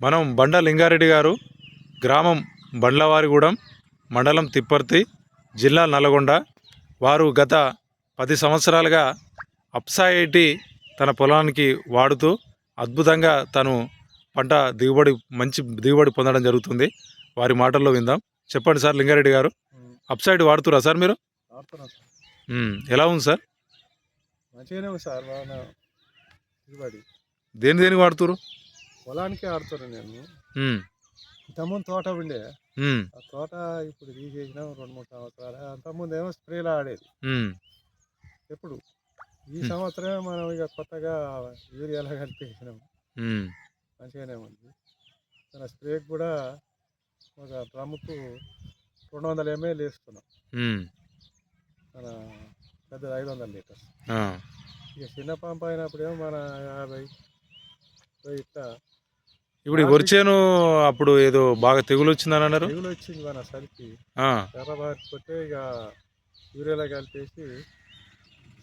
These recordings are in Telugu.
మనం బండ లింగారెడ్డి గారు గ్రామం బండ్లవారిగూడెం మండలం తిప్పర్తి జిల్లా నల్గొండ వారు గత పది సంవత్సరాలుగా అప్సాయిటి తన పొలానికి వాడుతూ అద్భుతంగా తను పంట దిగుబడి మంచి దిగుబడి పొందడం జరుగుతుంది. వారి మాటల్లో విందాం. చెప్పండి సార్ లింగారెడ్డి గారు. అప్సైడ్ వాడుతురా సార్ మీరు? ఎలా ఉంది సార్? మంచిగానే సార్. దేని దేనికి వాడుతురు పొలానికే ఆడుతున్నాను నేను. ఇంతకుముందు తోట ఉండే. ఆ తోట ఇప్పుడు తీసేసినాం రెండు మూడు సంవత్సరాలు. అంతకుముందు ఏమో స్ప్రేలో ఆడేది. ఎప్పుడు? ఈ సంవత్సరమే మనం ఇక కొత్తగా యూరియాలో కలిపేసినాం. ఉమ్, మంచిగానే ఉంది. మన స్ప్రేకి కూడా ఒక డ్రమ్ముకు రెండు వందల ఎంఎల్ వేస్తున్నాం. మన పెద్ద ఐదు వందల లీటర్స్. ఇక చిన్న పంప్ అయినప్పుడేమో మన యాభై ఇట్లా ఇప్పుడు వరిచేను అప్పుడు ఏదో బాగా తెగులు వచ్చిందని అన్నారు? తెగులు వచ్చింది మన సరికి. ఆ, ఎర్రబారిపోతే ఇక యూరియాలో కలిపేసి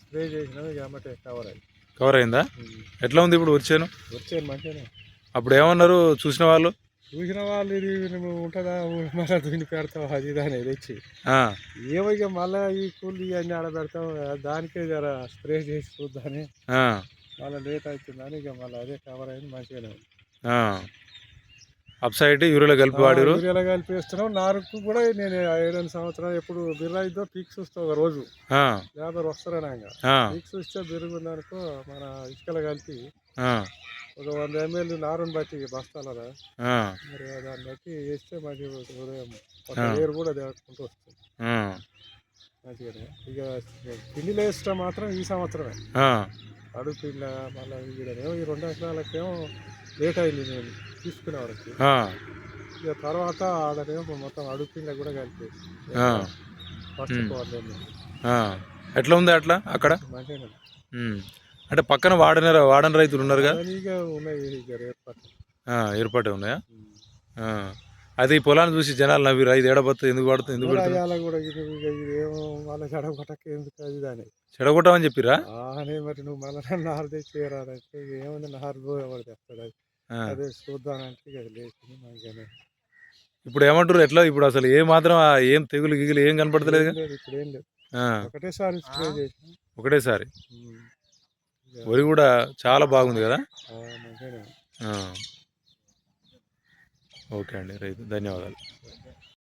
స్ప్రే చేసినాం ఇక అమ్మటే కవర్ అయ్యి కవర్ అయిందా? ఎట్లా ఉంది ఇప్పుడు వరిచేను? వచ్చేది మంచిగానే. అప్పుడు ఏమన్నారు చూసిన వాళ్ళు? చూసిన వాళ్ళు ఇది ఉంటుందా మళ్ళీ దున్ని పెడతావు అది అనేది తెచ్చి. ఏమో ఇక మళ్ళీ ఈ కూలి అన్ని ఆడబెడతాం దానికే జర స్ప్రే చేసి చూద్దాని ఆ, మళ్ళీ లేట్ అవుతుందని ఇక మళ్ళీ అదే కవర్ అయింది మంచిగానే ఉంది. అప్సైడ్ యూరియాలో కలిపి వాడిరు యూరియాలో కలిపేస్తున్నాం. నారుకు కూడా నేను ఏడెనిమిది సంవత్సరాలు ఎప్పుడు బిర్రా ఇద్దో పీక్స్ వస్తావు ఒక రోజు. లేబర్ వస్తారని ఇంకా ఆ, పీక్స్ వస్తే బిరుగుందనుకో మన ఇసుకలో కలిపి ఒక వంద ఎంఎల్ నారుని బట్టి బస్తాలరా ఆ, మరి దాన్ని బట్టి వేస్తే మంచి ఉదయం ఒక. ఏరు కూడా దేవకుంటూ వస్తుంది. ఆ, మంచిగానే ఇక పిండిలో వేస్తే మాత్రం ఈ సంవత్సరమే. అడుగు పిండి మళ్ళీ ఈ రెండు ఎకరాలకేమో లేట్ అయింది నేను తీసుకునే వరకు. ఆ, ఇక తర్వాత ఆడనేమో మొత్తం అడుగు పిండి కూడా కలిపి ఆ, ఫస్ట్. ఎట్లా ఉంది అట్లా అక్కడ. అంటే పక్కన వాడిన వాడని రైతులు ఏర్పాటు ఆ, ఏర్పాటే ఉన్నాయా? అది ఈ పొలాన్ని చూసి జనాలు నవ్వి ఐదు ఏడబోతుంది ఎందుకు వాడుతుంది ఎందుకు పెడుతుంది ఎందుకు దాని చెడగొట్టమని చెప్పిరా మరి నువ్వు మళ్ళీ నారు తెచ్చేయరాదంటే ఇక ఏముంది నారు పోయేవాడు తెస్తాడు అది? చూద్దానంటే లేచింది మంచిగానే ఇప్పుడు ఏమంటారు ఎట్లా? ఇప్పుడు అసలు ఏ మాత్రం ఆ ఏం తెగులు గిగులు ఏం కనపడతలేదు ఇప్పుడు ఏం లేదు. ఆ, ఒకటేసారి ఒకటేసారి. వరి కూడా చాలా బాగుంది కదా. ఓకే అండి. రైతు ధన్యవాదాలు.